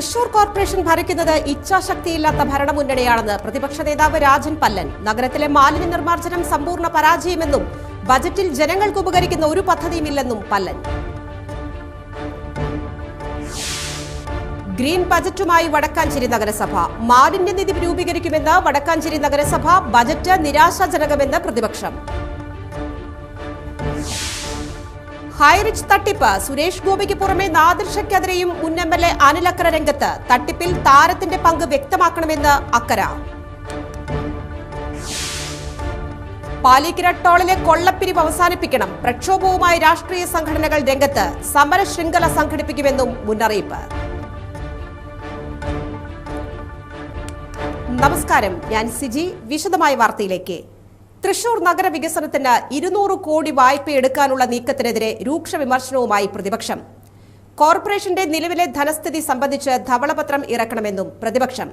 Thrissur corporation ഭരിക്കുന്നത് ഇച്ഛാശക്തിയില്ലാത്ത ഭരണമുന്നണിയാണെന്ന് പ്രതിപക്ഷ നേതാവ് രാജൻ പല്ലൻ. നഗരത്തിലെ മാലിന്യ നിർമ്മാർജനം സമ്പൂർണ പരാജയമെന്നും ബജറ്റിൽ ജനങ്ങൾക്ക് ഉപകരിക്കുന്ന ഒരു പദ്ധതിയുമില്ലെന്നും പല്ലൻ. ഗ്രീൻ ബജറ്റുമായി വടക്കാഞ്ചേരി നഗരസഭ. മാലിന്യ നിധി രൂപീകരിക്കുമെന്ന് വടക്കാഞ്ചേരി നഗരസഭ ബജറ്റ് നിരാശാജനകമെന്ന് പ്രതിപക്ഷം. ഹൈറിച്ച് തട്ടിപ്പ്. സുരേഷ് ഗോപിക്ക് പുറമെ നാദിർഷയ്ക്കെതിരെയും മുൻ എം എൽ എ അനിലക്കര രംഗത്ത്. തട്ടിപ്പിൽ താരത്തിന്റെ പങ്ക് വ്യക്തമാക്കണമെന്ന് അക്കര. പാലിക്കര ടോളിലെ കൊള്ളപ്പിരിവ് അവസാനിപ്പിക്കണം. പ്രക്ഷോഭവുമായി രാഷ്ട്രീയ സംഘടനകൾ രംഗത്ത് സമര ശൃംഖല സംഘടിപ്പിക്കുമെന്നും മുന്നറിയിപ്പ്. നമസ്കാരം. ഞാൻ സിജി. വിശദമായ വാർത്തയിലേക്ക്. തൃശൂർ നഗരവികസനത്തിന് ഇരുന്നൂറ് കോടി വായ്പ എടുക്കാനുള്ള നീക്കത്തിനെതിരെ രൂക്ഷ വിമർശനവുമായി പ്രതിപക്ഷം. കോർപ്പറേഷന്റെ നിലവിലെ ധനസ്ഥിതി സംബന്ധിച്ച് ധവളപത്രം ഇറക്കണമെന്നും പ്രതിപക്ഷം.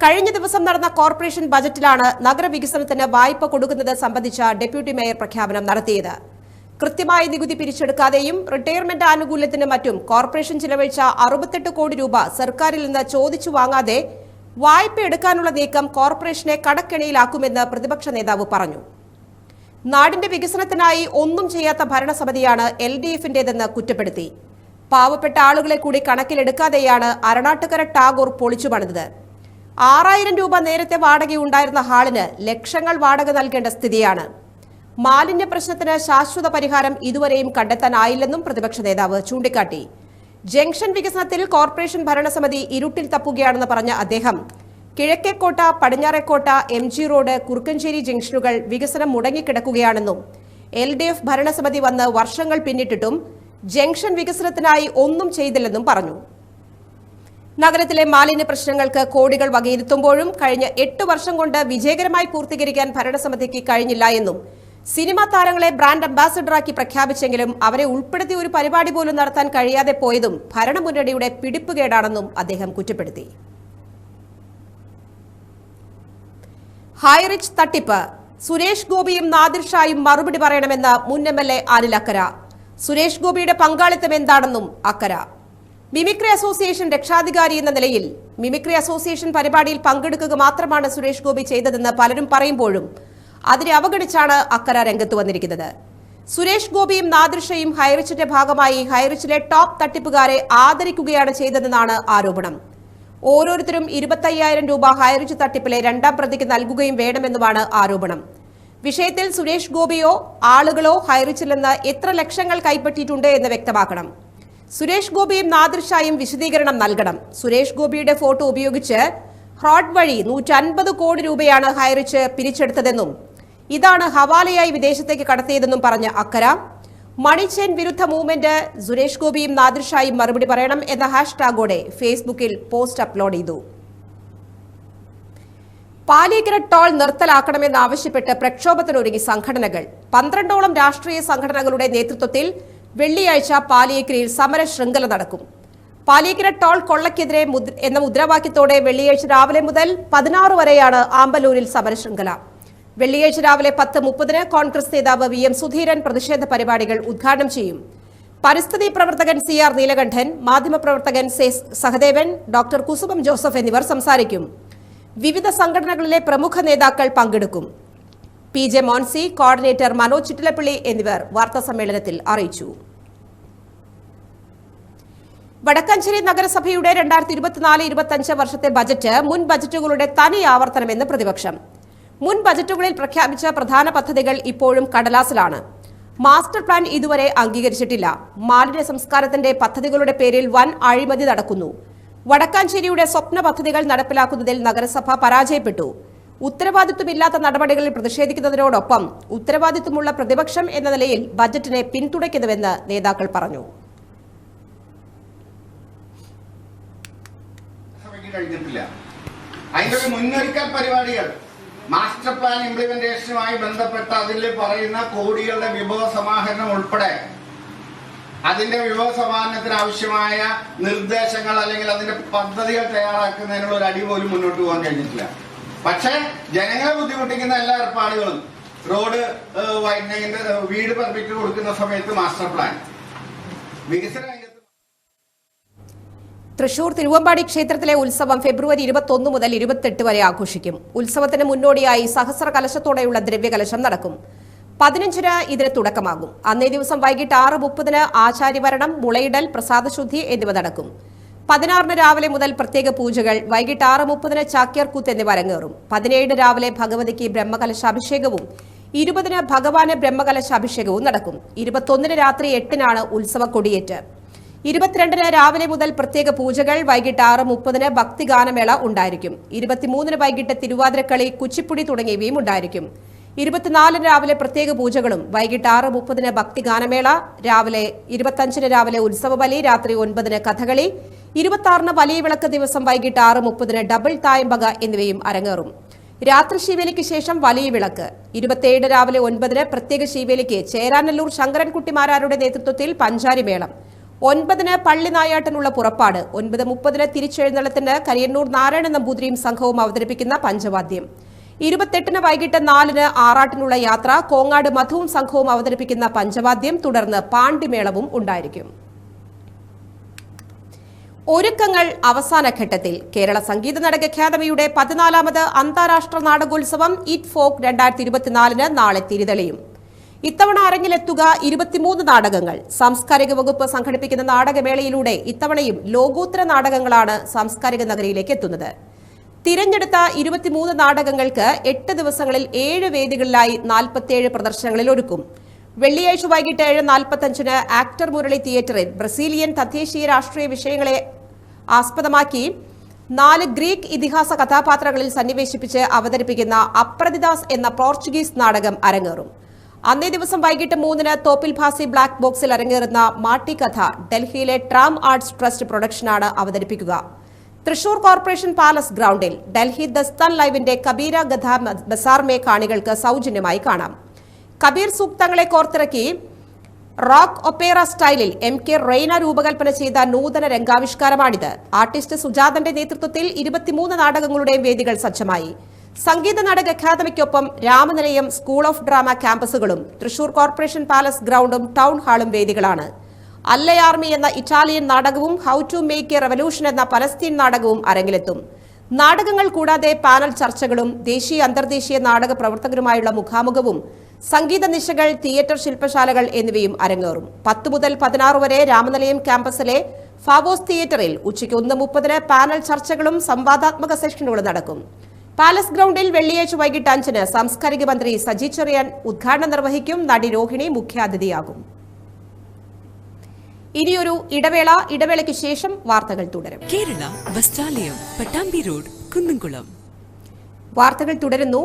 കഴിഞ്ഞ ദിവസം നടന്ന കോർപ്പറേഷൻ ബജറ്റിലാണ് നഗരവികസനത്തിന് വായ്പ കൊടുക്കുന്നത് സംബന്ധിച്ച ഡെപ്യൂട്ടി മേയർ പ്രഖ്യാപനം നടത്തിയത്. കൃത്യമായ നികുതി പിരിച്ചെടുക്കാതെയും റിട്ടയർമെന്റ് ആനുകൂല്യത്തിനും മറ്റും കോർപ്പറേഷൻ ചിലവഴിച്ച അറുപത്തെട്ട് കോടി രൂപ സർക്കാരിൽ നിന്ന് ചോദിച്ചു വാങ്ങാതെ വായ്പ എടുക്കാനുള്ള നീക്കം കോർപ്പറേഷനെ കടക്കെണിയിലാക്കുമെന്ന് പ്രതിപക്ഷ നേതാവ് പറഞ്ഞു. നാടിന്റെ വികസനത്തിനായി ഒന്നും ചെയ്യാത്ത ഭരണസമിതിയാണ് എൽ ഡി എഫിന്റേതെന്ന് കുറ്റപ്പെടുത്തി. പാവപ്പെട്ട ആളുകളെ കൂടി കണക്കിലെടുക്കാതെയാണ് അരണാട്ടുകര ടാഗോർ പൊളിച്ചു പണിതത്. ആറായിരം രൂപ നേരത്തെ വാടകയുണ്ടായിരുന്ന ഹാളിന് ലക്ഷങ്ങൾ വാടക നൽകേണ്ട സ്ഥിതിയാണ്. മാലിന്യ പ്രശ്നത്തിന് ശാശ്വത പരിഹാരം ഇതുവരെയും കണ്ടെത്താനായില്ലെന്നും പ്രതിപക്ഷ നേതാവ് ചൂണ്ടിക്കാട്ടി. ജംഗ്ഷൻ വികസനത്തിൽ കോർപ്പറേഷൻ ഭരണസമിതി ഇരുട്ടിൽ തപ്പുകയാണെന്ന് പറഞ്ഞ അദ്ദേഹം. Kizhakkekotta Padinjarekotta M G road Kurukkanchery ജംഗ്ഷനുകൾ വികസനം മുടങ്ങിക്കിടക്കുകയാണെന്നും എൽ ഡി എഫ് ഭരണസമിതി വന്ന് വർഷങ്ങൾ പിന്നിട്ടിട്ടും ജംഗ്ഷൻ വികസനത്തിനായി ഒന്നും ചെയ്തില്ലെന്നും പറഞ്ഞു. നഗരത്തിലെ മാലിന്യ പ്രശ്നങ്ങൾക്ക് കോടികൾ വകയിരുത്തുമ്പോഴും കഴിഞ്ഞ എട്ട് വർഷം കൊണ്ട് വിജയകരമായി പൂർത്തീകരിക്കാൻ ഭരണസമിതിക്ക് കഴിഞ്ഞില്ല എന്നും സിനിമാ താരങ്ങളെ ബ്രാൻഡ് അംബാസഡറാക്കി പ്രഖ്യാപിച്ചെങ്കിലും അവരെ ഉൾപ്പെടുത്തി ഒരു പരിപാടി പോലും നടത്താൻ കഴിയാതെ പോയതും ഭരണമുന്നണിയുടെ പിടിപ്പുകേടാണെന്നും അദ്ദേഹം കുറ്റപ്പെടുത്തി. ഹൈറിച്ച് തട്ടിപ്പ്. സുരേഷ് ഗോപിയും നാദിർഷായും മറുപടി പറയണമെന്ന് മുൻ M L A Anil Akkara. Suresh ഗോപിയുടെ പങ്കാളിത്തം എന്താണെന്നും അക്കര. മിമിക്രി അസോസിയേഷൻ രക്ഷാധികാരി എന്ന നിലയിൽ മിമിക്രി അസോസിയേഷൻ പരിപാടിയിൽ പങ്കെടുക്കുക മാത്രമാണ് സുരേഷ് ഗോപി ചെയ്തതെന്ന് പലരും പറയുമ്പോഴും അതിനെ അവഗണിച്ചാണ് അക്കര രംഗത്ത് വന്നിരിക്കുന്നത്. സുരേഷ് ഗോപിയും നാദൃഷയും ഹൈറിച്ചിന്റെ ഭാഗമായി ഹൈറിച്ചിലെ ടോപ്പ് തട്ടിപ്പുകാരെ ആദരിക്കുകയാണ് ചെയ്തതെന്നാണ് ആരോപണം. ഓരോരുത്തരും ഇരുപത്തയ്യായിരം രൂപ ഹൈറിച്ച് തട്ടിപ്പിലെ രണ്ടാം പ്രതിക്ക് നൽകുകയും വേണമെന്നുമാണ് ആരോപണം. വിഷയത്തിൽ സുരേഷ് ഗോപിയോ ആളുകളോ ഹൈറിച്ചിൽ എത്ര ലക്ഷങ്ങൾ കൈപ്പറ്റിയിട്ടുണ്ട് എന്ന് വ്യക്തമാക്കണം. സുരേഷ് ഗോപിയും നാദൃഷായും വിശദീകരണം നൽകണം. സുരേഷ് ഗോപിയുടെ ഫോട്ടോ ഉപയോഗിച്ച് ഹ്രോഡ് വഴി നൂറ്റൻപത് കോടി രൂപയാണ് ഹൈറിച്ച് പിരിച്ചെടുത്തതെന്നും ഇതാണ് ഹവാലയായി വിദേശത്തേക്ക് കടത്തിയതെന്നും പറഞ്ഞ അക്കര. മണിച്ചേൻ വിരുദ്ധ മൂവ്മെന്റ് സുരേഷ് ഗോപിയും നാദിർഷായും മറുപടി പറയണം എന്ന ഹാഷ്ടാഗോടെ ഫേസ്ബുക്കിൽ പോസ്റ്റ് അപ്ലോഡ് ചെയ്തു. പാലിക്കര ടോൾ നിർത്തലാക്കണമെന്നാവശ്യപ്പെട്ട് പ്രക്ഷോഭത്തിനൊരുങ്ങി സംഘടനകൾ. പന്ത്രണ്ടോളം രാഷ്ട്രീയ സംഘടനകളുടെ നേതൃത്വത്തിൽ വെള്ളിയാഴ്ച പാലിയേക്കരയിൽ സമര ശൃംഖല നടക്കും. പാലിയേക്കര ടോൾ കൊള്ളക്കെതിരെ എന്ന മുദ്രാവാക്യത്തോടെ വെള്ളിയാഴ്ച രാവിലെ മുതൽ പതിനാറ് വരെയാണ് ആമ്പലൂരിൽ സമരശൃംഖല. വെള്ളിയാഴ്ച രാവിലെ പത്ത് മുപ്പതിന് കോൺഗ്രസ് നേതാവ് വി എം സുധീരൻ പ്രതിഷേധ പരിപാടികൾ ഉദ്ഘാടനം ചെയ്യും. പരിസ്ഥിതി പ്രവർത്തകൻ സി ആർ നീലകണ്ഠൻ മാധ്യമപ്രവർത്തകൻ സെ സഹദേവൻ ഡോക്ടർ കുസുമം ജോസഫ് എന്നിവർ സംസാരിക്കും. വിവിധ സംഘടനകളിലെ പ്രമുഖ നേതാക്കൾ പങ്കെടുക്കും. P J Moncy coordinator Manoj Chittilappilly എന്നിവർ വാർത്താസമ്മേളനത്തിൽ അറിയിച്ചു. വടക്കഞ്ചേരി നഗരസഭയുടെ രണ്ടായിരത്തി ഇരുപത്തിനാല് ഇരുപത്തഞ്ച് വർഷത്തെ ബജറ്റ് മുൻ ബജറ്റുകളുടെ തനി ആവർത്തനമെന്ന് പ്രതിപക്ഷം. മുൻ ബജറ്റുകളിൽ പ്രഖ്യാപിച്ച പ്രധാന പദ്ധതികൾ ഇപ്പോഴും കടലാസിലാണ്. മാസ്റ്റർ പ്ലാൻ ഇതുവരെ അംഗീകരിച്ചിട്ടില്ല. മാലിന്യ സംസ്കാരത്തിന്റെ പദ്ധതികളുടെ പേരിൽ വൻ അഴിമതി നടക്കുന്നു. വടക്കാഞ്ചേരിയുടെ സ്വപ്ന പദ്ധതികൾ നടപ്പിലാക്കുന്നതിൽ നഗരസഭ പരാജയപ്പെട്ടു. ഉത്തരവാദിത്വമില്ലാത്ത നടപടികളിൽ പ്രതിഷേധിക്കുന്നതിനോടൊപ്പം ഉത്തരവാദിത്വമുള്ള പ്രതിപക്ഷം എന്ന നിലയിൽ ബജറ്റിനെ പിന്തുണയ്ക്കുന്നുവെന്ന് നേതാക്കൾ പറഞ്ഞു. കഴിഞ്ഞിട്ടില്ല. അതിന്റെ മുന്നൊരുക്കൽ പരിപാടികൾ. മാസ്റ്റർ പ്ലാൻ ഇംപ്ലിമെന്റേഷനുമായി ബന്ധപ്പെട്ട അതിൽ പറയുന്ന കോടികളുടെ വിഭവ സമാഹരണം ഉൾപ്പെടെ അതിന്റെ വിഭവ സമാഹരണത്തിന് ആവശ്യമായ നിർദ്ദേശങ്ങൾ അല്ലെങ്കിൽ അതിന്റെ പദ്ധതികൾ തയ്യാറാക്കുന്നതിനുള്ള ഒരു അടി പോലും മുന്നോട്ട് പോകാൻ കഴിഞ്ഞിട്ടില്ല. പക്ഷേ ജനങ്ങളെ ബുദ്ധിമുട്ടിക്കുന്ന എല്ലാ ഏർപ്പാടുകളും റോഡ് വൈഡനിങ്ങിന്റെ വീട് പെർമിറ്റ് കൊടുക്കുന്ന സമയത്ത് മാസ്റ്റർ പ്ലാൻ. വികസന തൃശൂർ തിരുവമ്പാടി ക്ഷേത്രത്തിലെ ഉത്സവം ഫെബ്രുവരി ഇരുപത്തൊന്ന് മുതൽ ഇരുപത്തെട്ട് വരെ ആഘോഷിക്കും. ഉത്സവത്തിന് മുന്നോടിയായി സഹസ്ര കലശത്തോടെയുള്ള ദ്രവ്യകലശം നടക്കും. പതിനഞ്ചിന് ഇതിന് തുടക്കമാകും. അന്നേ ദിവസം വൈകിട്ട് ആറ് മുപ്പതിന് ആചാര്യവരണം മുളയിടൽ പ്രസാദശുദ്ധി എന്നിവ നടക്കും. പതിനാറിന് രാവിലെ മുതൽ പ്രത്യേക പൂജകൾ വൈകിട്ട് ആറ് മുപ്പതിന് ചാക്യാർകൂത്ത് എന്നിവ അരങ്ങേറും. പതിനേഴിന് രാവിലെ ഭഗവതിക്ക് ബ്രഹ്മകലശാഭിഷേകവും ഇരുപതിന് ഭഗവാന് ബ്രഹ്മകലശാഭിഷേകവും നടക്കും. ഇരുപത്തൊന്നിന് രാത്രി എട്ടിനാണ് ഉത്സവ കൊടിയേറ്റ്. ഇരുപത്തിരണ്ടിന് രാവിലെ മുതൽ പ്രത്യേക പൂജകൾ വൈകിട്ട് ആറ് മുപ്പതിന് ഭക്തിഗാനമേള ഉണ്ടായിരിക്കും. ഇരുപത്തിമൂന്നിന് വൈകിട്ട് തിരുവാതിരക്കളി കുച്ചിപ്പുടി തുടങ്ങിയവയും ഉണ്ടായിരിക്കും. ഇരുപത്തിനാലിന് രാവിലെ പ്രത്യേക പൂജകളും വൈകിട്ട് ആറ് മുപ്പതിന് ഭക്തിഗാനമേള രാവിലെ ഇരുപത്തഞ്ചിന് രാവിലെ ഉത്സവബലി രാത്രി ഒൻപതിന് കഥകളി ഇരുപത്തി വലിയ വിളക്ക് ദിവസം വൈകിട്ട് ആറ് മുപ്പതിന് ഡബിൾ തായമ്പക എന്നിവയും അരങ്ങേറും. രാത്രി ശിവേലിക്ക് ശേഷം വലിയ വിളക്ക്. ഇരുപത്തിയേഴ് രാവിലെ ഒൻപതിന് പ്രത്യേക ശിവേലിക്ക് ചേരാനല്ലൂർ ശങ്കരൻകുട്ടിമാരാരുടെ നേതൃത്വത്തിൽ പഞ്ചാരി മേളം. ഒൻപതിന് പള്ളി നായാട്ടിനുള്ള പുറപ്പാട് ഒൻപത് മുപ്പതിന് തിരിച്ചെഴുന്നള്ളത്തിന് കരിയന്നൂർ നാരായണ നമ്പൂതിരിയും സംഘവും അവതരിപ്പിക്കുന്ന പഞ്ചവാദ്യം. ഇരുപത്തെട്ടിന് വൈകിട്ട് നാലിന് ആറാട്ടിനുള്ള യാത്ര കോങ്ങാട് മധുവും സംഘവും അവതരിപ്പിക്കുന്ന പഞ്ചവാദ്യം തുടർന്ന് പാണ്ടിമേളവും ഉണ്ടായിരിക്കും. ഒരുക്കങ്ങൾ അവസാന ഘട്ടത്തിൽ കേരള സംഗീത നാടക അക്കാദമിയുടെ പതിനാലാമത് അന്താരാഷ്ട്ര നാടകോത്സവം ഇറ്റ് ഫോക്ക് രണ്ടായിരത്തി ഇരുപത്തിനാലിന് നാളെ തിരിതെളിയും. ഇത്തവണ അരങ്ങിലെത്തുക ഇരുപത്തിമൂന്ന് നാടകങ്ങൾ. സാംസ്കാരിക വകുപ്പ് സംഘടിപ്പിക്കുന്ന നാടകമേളയിലൂടെ ഇത്തവണയും ലോകോത്തര നാടകങ്ങളാണ് സാംസ്കാരിക നഗരിയിലേക്ക് എത്തുന്നത്. തിരഞ്ഞെടുത്ത ഇരുപത്തിമൂന്ന് നാടകങ്ങൾക്ക് എട്ട് ദിവസങ്ങളിൽ ഏഴ് വേദികളിലായി നാൽപ്പത്തിയേഴ് പ്രദർശനങ്ങളിൽ ഒരുക്കും. വെള്ളിയാഴ്ച വൈകിട്ട് ഏഴ് നാൽപ്പത്തഞ്ചിന് ആക്ടർ മുരളി തിയേറ്ററിൽ ബ്രസീലിയൻ തദ്ദേശീയ രാഷ്ട്രീയ വിഷയങ്ങളെ ആസ്പദമാക്കി നാല് ഗ്രീക്ക് ഇതിഹാസ കഥാപാത്രങ്ങളിൽ സന്നിവേശിപ്പിച്ച് അവതരിപ്പിക്കുന്ന അപ്രതിദാസ് എന്ന പോർച്ചുഗീസ് നാടകം അരങ്ങേറും. അന്നേ ദിവസം വൈകിട്ട് മൂന്നിന് തോപ്പിൽ ഭാസി ബ്ലാക്ക് ബോക്സിൽ അരങ്ങേറുന്ന മാട്ടി കഥ ഡൽഹിയിലെ ട്രാം ആർട്സ് ട്രസ്റ്റ് പ്രൊഡക്ഷനാണ് അവതരിപ്പിക്കുക. തൃശൂർ കോർപ്പറേഷൻ പാലസ് ഗ്രൗണ്ടിൽ ഡൽഹി ദസ്താൻ ലൈവിന്റെ കബീര ഗഥ ബസാർമേ കാണികൾക്ക് സൗജന്യമായി കാണാം. കബീർ സൂക്തങ്ങളെ കോർത്തിറക്കി റോക്ക് ഒപ്പേറ സ്റ്റൈലിൽ എം കെ റെയ്ന രൂപകൽപ്പന ചെയ്ത നൂതന രംഗാവിഷ്കാരമാണിത്. ആർട്ടിസ്റ്റ് സുജാതന്റെ നേതൃത്വത്തിൽ ഇരുപത്തിമൂന്ന് നാടകങ്ങളുടെയും വേദികൾ സജ്ജമായി. സംഗീത നാടക അക്കാദമിക്കൊപ്പം രാമനിലയം സ്കൂൾ ഓഫ് ഡ്രാമ ക്യാമ്പസുകളും തൃശൂർ കോർപ്പറേഷൻ പാലസ് ഗ്രൗണ്ടും ടൗൺ ഹാളും വേദികളാണ്. അല്ലയാർമി എന്ന ഇറ്റാലിയൻ നാടകവും how to make a revolution എന്ന പലസ്തീൻ നാടകവും അരങ്ങിലെത്തും. നാടകങ്ങൾ കൂടാതെ പാനൽ ചർച്ചകളും ദേശീയ അന്തർദേശീയ നാടക പ്രവർത്തകരുമായുള്ള മുഖാമുഖവും സംഗീത നിശകൾ തിയേറ്റർ ശില്പശാലകൾ എന്നിവയും അരങ്ങേറും. പത്ത് മുതൽ പതിനാറ് വരെ രാമനിലയം ക്യാമ്പസിലെ ഫാവോസ് തിയേറ്ററിൽ ഉച്ചയ്ക്ക് ഒന്ന് മുപ്പതിന് പാനൽ ചർച്ചകളും സംവാദാത്മക സെഷനുകളും നടക്കും. പാലസ് ഗ്രൗണ്ടിൽ വെള്ളിയാഴ്ച വൈകിട്ട് അഞ്ചിന് സാംസ്കാരിക മന്ത്രി സജി ചെറിയാൻ ഉദ്ഘാടനം നിർവഹിക്കും നടി രോഹിണി മുഖ്യാതിഥിയാകും. ഇനിയൊരു ഇടവേള ഇടവേളയ്ക്ക് ശേഷം വാർത്തകൾ തുടരും. കേരള വസ്ത്രാലയം പട്ടാമ്പി റോഡ് കുന്നംകുളം. വാർത്തകൾ തുടരുന്നു.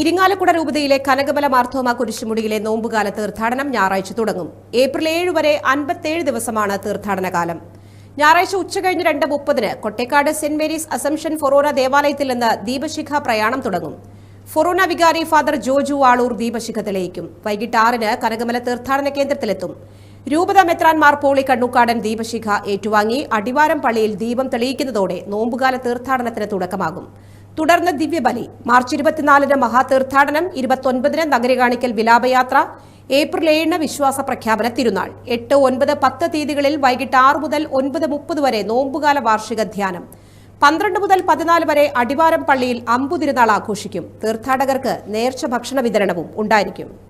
ഇരിങ്ങാലക്കുട രൂപതയിലെ കനകബല മാർത്തോമ കുരിശുമുടിയിലെ നോമ്പുകാല തീർത്ഥാടനം ഞായറാഴ്ച തുടങ്ങും. ഏപ്രിൽ ഏഴ് വരെ അൻപത്തേഴ് ദിവസമാണ് തീർത്ഥാടന കാലം ഞായറാഴ്ച ഉച്ചകഴിഞ്ഞ് രണ്ട് മുപ്പതിന് Kottekad saint Mary's assumption forane ദേവാലയത്തിൽ നിന്ന് ദീപശിഖ പ്രയാണം തുടങ്ങും. ഫൊറോന വികാരി ഫാദർ ജോജു ആളൂർ ദീപശിഖ തെളിയിക്കും. വൈകിട്ട് ആറിന് കനകമല തീർത്ഥാടന കേന്ദ്രത്തിലെത്തും. രൂപത മെത്രാൻമാർ പോളി കണ്ണുക്കാടൻ ദീപശിഖ ഏറ്റുവാങ്ങി അടിവാരം പള്ളിയിൽ ദീപം തെളിയിക്കുന്നതോടെ നോമ്പുകാല തീർത്ഥാടനത്തിന് തുടക്കമാകും. തുടർന്ന് ദിവ്യബലി മാർച്ച് ഇരുപത്തിനാലിന് മഹാതീർത്ഥാടനം ഇരുപത്തൊൻപതിന് നഗരി കാണിക്കൽ വിലാപയാത്ര ഏപ്രിൽ ഏഴിന് വിശ്വാസ പ്രഖ്യാപന തിരുനാൾ. എട്ട് ഒൻപത് പത്ത് തീയതികളിൽ വൈകിട്ട് ആറ് മുതൽ ഒൻപത് മുപ്പത് വരെ നോമ്പുകാല വാർഷിക ധ്യാനം. പന്ത്രണ്ട് മുതൽ പതിനാല് വരെ അടിവാരം പള്ളിയിൽ അമ്പു തിരുനാൾ ആഘോഷിക്കും. തീർത്ഥാടകർക്ക് നേർച്ച ഭക്ഷണ വിതരണവും ഉണ്ടായിരിക്കും.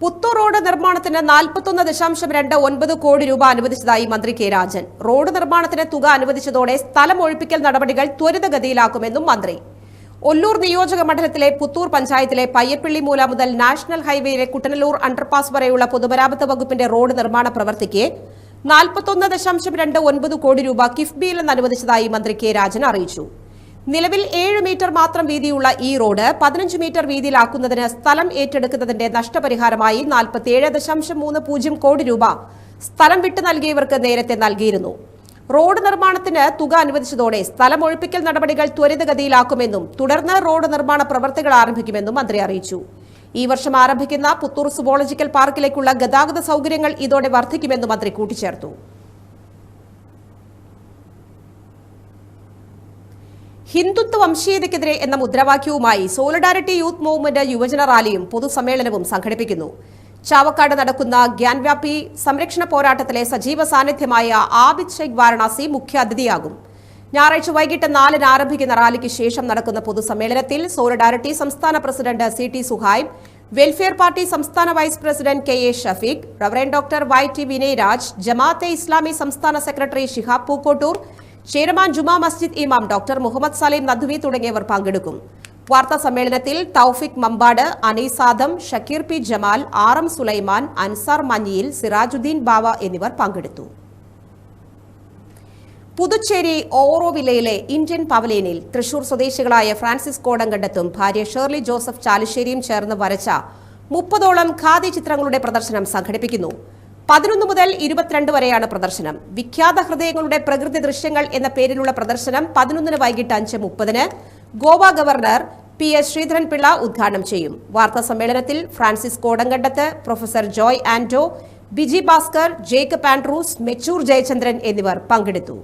പുത്തൂർ റോഡ് നിർമ്മാണത്തിന് നാൽപ്പത്തൊന്ന് ദശാംശം രണ്ട് ഒൻപത് കോടി രൂപ അനുവദിച്ചതായി മന്ത്രി കെ രാജൻ. റോഡ് നിർമ്മാണത്തിന് തുക അനുവദിച്ചതോടെ സ്ഥലം ഒഴിപ്പിക്കൽ നടപടികൾ ത്വരിതഗതിയിലാക്കുമെന്നും മന്ത്രി. ഒല്ലൂർ നിയോജക മണ്ഡലത്തിലെ പുത്തൂർ പഞ്ചായത്തിലെ പയ്യപ്പള്ളി മൂല മുതൽ നാഷണൽ ഹൈവേയിലെ കുട്ടനല്ലൂർ അണ്ടർപാസ് വരെയുള്ള പൊതുമരാമത്ത് വകുപ്പിന്റെ റോഡ് നിർമ്മാണ പ്രവൃത്തിക്ക് നാൽപ്പത്തൊന്ന് ദശാംശം രണ്ട് ഒൻപത് കോടി രൂപ കിഫ്ബിയിൽ നിന്ന് അനുവദിച്ചതായി മന്ത്രി കെ രാജൻ അറിയിച്ചു. നിലവിൽ ഏഴ് മീറ്റർ മാത്രം വീതിയുള്ള ഈ റോഡ് പതിനഞ്ച് മീറ്റർ വീതിയിലാക്കുന്നതിന് സ്ഥലം ഏറ്റെടുക്കുന്നതിന്റെ നഷ്ടപരിഹാരമായി നാൽപ്പത്തിയേഴ് ദശാംശം മൂന്ന് പൂജ്യം കോടി രൂപ സ്ഥലം വിട്ടു നൽകിയവർക്ക് നേരത്തെ നൽകിയിരുന്നു. റോഡ് നിർമ്മാണത്തിന് തുക അനുവദിച്ചതോടെ സ്ഥലം ഒഴിപ്പിക്കൽ നടപടികൾ ത്വരിതഗതിയിലാക്കുമെന്നും തുടർന്ന് റോഡ് നിർമ്മാണ പ്രവർത്തികൾ ആരംഭിക്കുമെന്നും മന്ത്രി അറിയിച്ചു. ഈ വർഷം ആരംഭിക്കുന്ന പുത്തൂർ സുവോളജിക്കൽ പാർക്കിലേക്കുള്ള ഗതാഗത സൗകര്യങ്ങൾ ഇതോടെ വർദ്ധിക്കുമെന്നും മന്ത്രി കൂട്ടിച്ചേർത്തു. ഹിന്ദുത്വ വംശീയതയ്ക്കെതിരെ എന്ന മുദ്രാവാക്യവുമായി സോളിഡാരിറ്റി യൂത്ത് മൂവ്മെന്റ് യുവജന റാലിയും പൊതുസമ്മേളനവും സംഘടിപ്പിക്കുന്നു. ചാവക്കാട് നടക്കുന്ന ഗ്യാൻവ്യാപി സംരക്ഷണ പോരാട്ടത്തിലെ സജീവ സാന്നിധ്യമായ ആബിദ് ഷെയ്ഖ് വാരണാസി മുഖ്യാതിഥിയാകും ഞായറാഴ്ച വൈകിട്ട് നാലിന് ആരംഭിക്കുന്ന റാലിക്ക് ശേഷം നടക്കുന്ന പൊതുസമ്മേളനത്തിൽ സോളിഡാരിറ്റി സംസ്ഥാന president C T Suhaib welfare party സംസ്ഥാന vice president K A Shafeeq reverend doctor Y T Vinay Raj Jamaat Islami സംസ്ഥാന സെക്രട്ടറി ഷിഹാബ് പൂക്കോട്ടൂർ ചെയർമാൻ ജുമാ മസ്ജിദ് ഇമാം ഡോക്ടർ മുഹമ്മദ് സലീം നദ്വി തുടങ്ങിയവർ പങ്കെടുക്കും. വാർത്താ സമ്മേളനത്തിൽ Taufiq Mampad അനീസാദം Shakeer P Jamal R M Sulaiman Ansar Manjiyil Sirajuddeen Bava എന്നിവർ പങ്കെടുത്തു. പുതുച്ചേരി ഓറോവില്ലയിലെ ഇന്ത്യൻ പവലിയനിൽ തൃശൂർ സ്വദേശികളായ ഫ്രാൻസിസ് കോടങ്കണ്ടത്തും ഭാര്യ ഷേർലി ജോസഫ് ചാലിശ്ശേരിയും ചേർന്ന് വരച്ച മുപ്പതോളം ഖാദി ചിത്രങ്ങളുടെ പ്രദർശനം സംഘടിപ്പിക്കുന്നു. പതിനൊന്ന് മുതൽ ഇരുപത്തിരണ്ട് വരെയാണ് പ്രദർശനം. വിഖ്യാത ഹൃദയങ്ങളുടെ പ്രകൃതി ദൃശ്യങ്ങൾ എന്ന പേരിലുള്ള പ്രദർശനം പതിനൊന്നിന് വൈകിട്ട് അഞ്ച് മുപ്പതിന് Goa governor P S Sreedharan Pillai ഉദ്ഘാടനം ചെയ്യും. വാർത്താ സമ്മേളനത്തിൽ Francis Kodankandath professor Joy Anto Biji Bhaskar Jacob Andrews Mechoor Jayachandran എന്നിവർ പങ്കെടുത്തു.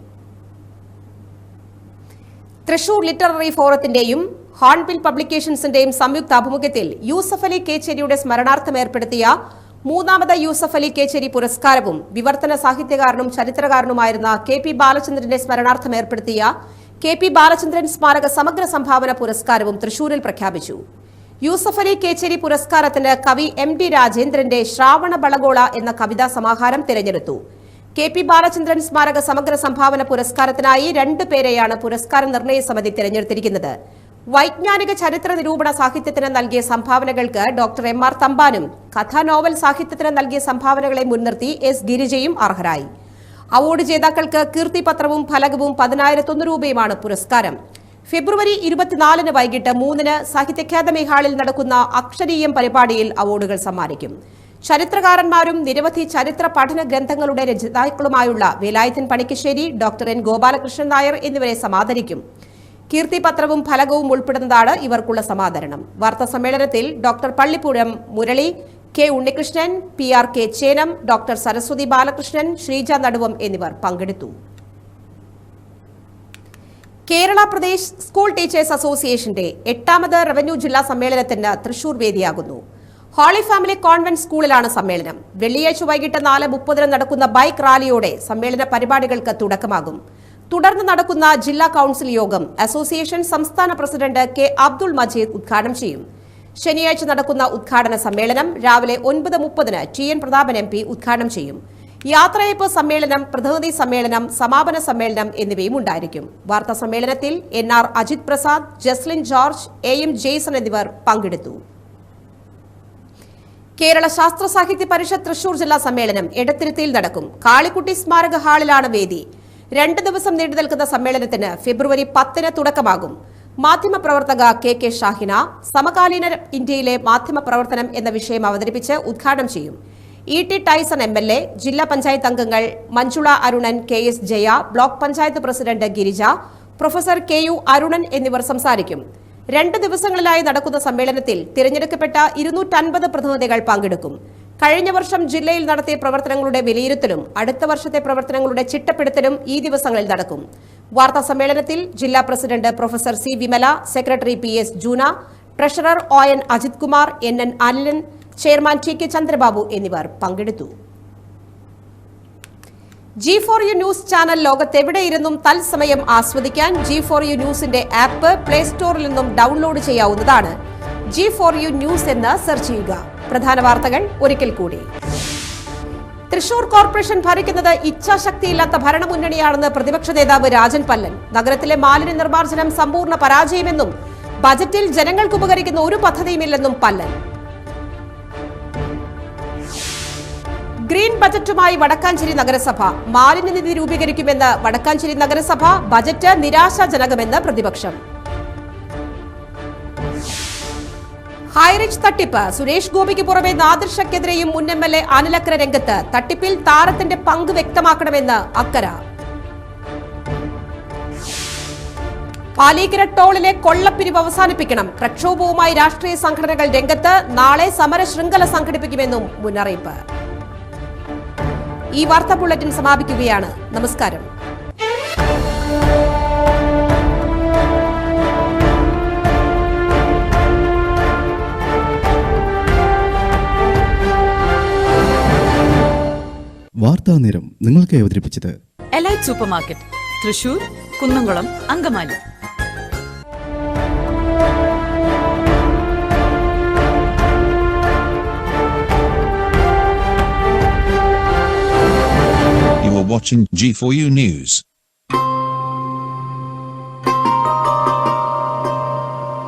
തൃശൂർ ലിറ്റററി ഫോറത്തിന്റെയും ഹോൺബിൽ പബ്ലിക്കേഷൻസിന്റെയും സംയുക്ത ആഭിമുഖ്യത്തിൽ യൂസഫ് അലി കേച്ചേരിയുടെ സ്മരണാർത്ഥം ഏർപ്പെടുത്തിയ മൂന്നാമത് യൂസഫ് അലി കേച്ചേരി പുരസ്കാരവും വിവർത്തന സാഹിത്യകാരനും ചരിത്രകാരനുമായിരുന്ന കെ പി ബാലചന്ദ്രന്റെ സ്മരണാർത്ഥം ഏർപ്പെടുത്തിയ കെ പി ബാലചന്ദ്രൻ സ്മാരക സമഗ്ര സംഭാവന പുരസ്കാരവും തൃശൂരിൽ പ്രഖ്യാപിച്ചു. യൂസഫ് അലി കേച്ചേരി പുരസ്കാരത്തിന് കവി എം ഡി രാജേന്ദ്രന്റെ ശ്രാവണ ബളഗോള എന്ന കവിതാ സമാഹാരം തിരഞ്ഞെടുത്തു. കെ പി ബാലചന്ദ്രൻ സ്മാരക സമഗ്ര സംഭാവന പുരസ്കാരത്തിനായി രണ്ടു പേരെയാണ് പുരസ്കാര നിർണയ സമിതി തിരഞ്ഞെടുത്തിരിക്കുന്നത്. വൈജ്ഞാനിക ചരിത്ര നിരൂപണ സാഹിത്യത്തിന് നൽകിയ സംഭാവനകൾക്ക് ഡോക്ടർ എം ആർ തമ്പാനും കഥാനോവൽ സാഹിത്യത്തിന് നൽകിയ സംഭാവനകളെ മുൻനിർത്തി എസ് ഗിരിജയും അർഹരായി. അവാർഡ് ജേതാക്കൾക്ക് കീർത്തിപത്രവും ഫലകവും പതിനായിരത്തൊന്ന് രൂപയുമാണ് പുരസ്കാരം. ഫെബ്രുവരി ഇരുപത്തിനാലിന് വൈകിട്ട് മൂന്നിന് സാഹിത്യ ഹാളിൽ നടക്കുന്ന അക്ഷരീയം പരിപാടിയിൽ അവാർഡുകൾ സമ്മാനിക്കും. ചരിത്രകാരന്മാരും നിരവധി ചരിത്ര പഠന ഗ്രന്ഥങ്ങളുടെ രചയിതാക്കളുമായുള്ള വേലായുധൻ പണിക്കശ്ശേരി ഡോക്ടർ എൻ ഗോപാലകൃഷ്ണൻ നായർ എന്നിവരെ സമാദരിക്കും. കീർത്തിപത്രവും ഫലകവും ഉൾപ്പെടുന്നതാണ് ഇവർക്കുള്ള സമാദരണം. വാർത്താ സമ്മേളനത്തിൽ doctor Pallippuzham Murali K Unnikrishnan P R K Chenam doctor Saraswathi Balakrishnan Sreeja Naduvam എന്നിവർ പങ്കെടുത്തു. കേരള പ്രദേശ് സ്കൂൾ ടീച്ചേഴ്സ് അസോസിയേഷന്റെ എട്ടാമത് റവന്യൂ ജില്ലാ സമ്മേളനത്തിന് തൃശൂർ വേദിയാകുന്നു. ഹോളി ഫാമിലി കോൺവെന്റ് സ്കൂളിലാണ് സമ്മേളനം. വെള്ളിയാഴ്ച വൈകിട്ട് നാല് മുപ്പതിന് നടക്കുന്ന ബൈക്ക് റാലിയോടെ സമ്മേളന പരിപാടികൾക്ക് തുടക്കമാകും. തുടർന്ന് നടക്കുന്ന ജില്ലാ കൌൺസിൽ യോഗം അസോസിയേഷൻ സംസ്ഥാന പ്രസിഡന്റ് കെ അബ്ദുൾ മജീദ് ഉദ്ഘാടനം ചെയ്യും. ശനിയാഴ്ച നടക്കുന്ന ഉദ്ഘാടന സമ്മേളനം രാവിലെ ഒൻപത് മുപ്പതിന് T N Prathapan M P ഉദ്ഘാടനം ചെയ്യും. യാത്രയപ്പ് സമ്മേളനം പ്രതിനിധി സമ്മേളനം സമാപന സമ്മേളനം എന്നിവയും ഉണ്ടായിരിക്കും. വാർത്താ സമ്മേളനത്തിൽ N R Ajith Prasad Jaslin George A M Jaison എന്നിവർ പങ്കെടുത്തു. കേരള ശാസ്ത്ര സാഹിത്യ പരിഷത്ത് തൃശൂർ ജില്ലാ സമ്മേളനം എടത്തിരുത്തിയിൽ നടക്കും. കാളിക്കുട്ടി സ്മാരക ഹാളിലാണ് വേദി. രണ്ട് ദിവസം നീണ്ടു നിൽക്കുന്ന സമ്മേളനത്തിന് ഫെബ്രുവരി പത്തിന് തുടക്കമാകും. മാധ്യമപ്രവർത്തക കെ കെ ഷാഹിന സമകാലീന ഇന്ത്യയിലെ മാധ്യമപ്രവർത്തനം എന്ന വിഷയം അവതരിപ്പിച്ച് ഉദ്ഘാടനം ചെയ്യും. E T Taison M L A ജില്ലാ പഞ്ചായത്ത് അംഗങ്ങൾ Manjula Arunan K S Jaya block panchayat president Girija professor K U Arunan എന്നിവർ സംസാരിക്കും. രണ്ട് ദിവസങ്ങളിലായി നടക്കുന്ന സമ്മേളനത്തിൽ തിരഞ്ഞെടുക്കപ്പെട്ട ഇരുന്നൂറ്റൻപത് പ്രതിനിധികൾ പങ്കെടുക്കും. കഴിഞ്ഞ വർഷം ജില്ലയിൽ നടത്തിയ പ്രവർത്തനങ്ങളുടെ വിലയിരുത്തലും അടുത്ത വർഷത്തെ പ്രവർത്തനങ്ങളുടെ ചിട്ടപ്പെടുത്തലും ഈ ദിവസങ്ങളിൽ നടക്കും. വാർത്താ സമ്മേളനത്തിൽ ജില്ലാ president professor C Vimala secretary P S Juna treasurer O N Ajith Kumar N N Anilan chairman T K Chandrababu എന്നിവർ പങ്കെടുത്തു. G four U news channel ലോകത്തെവിടെയിരുന്നും തത്സമയം ആസ്വദിക്കാൻ ജി ഫോർ യു ന്യൂസിന്റെ ആപ്പ് പ്ലേ സ്റ്റോറിൽ നിന്നും ഡൗൺലോഡ് ചെയ്യാവുന്നതാണ്. G four U news എന്ന് search ചെയ്യുക. പ്രധാന വാർത്തകൾ ഒരിക്കൽ കൂടി. തൃശൂർ കോർപ്പറേഷൻ ഭരിക്കുന്നത് ഇച്ഛാശക്തിയില്ലാത്ത ഭരണമുന്നണിയാണെന്ന് പ്രതിപക്ഷ നേതാവ് രാജൻ പല്ലൻ. നഗരത്തിലെ മാലിന്യ നിർമ്മാർജനം സമ്പൂർണ പരാജയമെന്നും ബജറ്റിൽ ജനങ്ങൾക്ക് ഉപകരിക്കുന്ന ഒരു പദ്ധതിയുമില്ലെന്നും പല്ലൻ. ഗ്രീൻ ബജറ്റുമായി വടക്കാഞ്ചേരി നഗരസഭ. മാലിന്യനിധി രൂപീകരിക്കുമെന്ന് വടക്കാഞ്ചേരി നഗരസഭ ബജറ്റ് നിരാശാജനകമെന്ന് പ്രതിപക്ഷം. ഹൈറിച്ച് തട്ടിപ്പ്. സുരേഷ് ഗോപിക്ക് പുറമെ നാദൃഷക്കെതിരെയും മുൻ എം എൽ എ അനിലക്കര രംഗത്ത് തട്ടിപ്പിൽ താരത്തിന്റെ പങ്ക് വ്യക്തമാക്കണമെന്ന് അക്കര. പാലീക്കര ടോളിലെ കൊള്ളപ്പിരിവ് അവസാനിപ്പിക്കണം. പ്രക്ഷോഭവുമായി രാഷ്ട്രീയ സംഘടനകൾ രംഗത്ത് നാളെ സമര ശൃംഖല സംഘടിപ്പിക്കുമെന്നും മുന്നറിയിപ്പ്. ഈ വാർത്താ ബുള്ളറ്റിൻ സമാപിക്കുകയാണ്. നമസ്കാരം. വാർത്താ നേരം നിങ്ങൾക്ക് അവതരിപ്പിച്ചത് elite super market Thrissur Kunnamkulam Angamaly You are watching G4U News.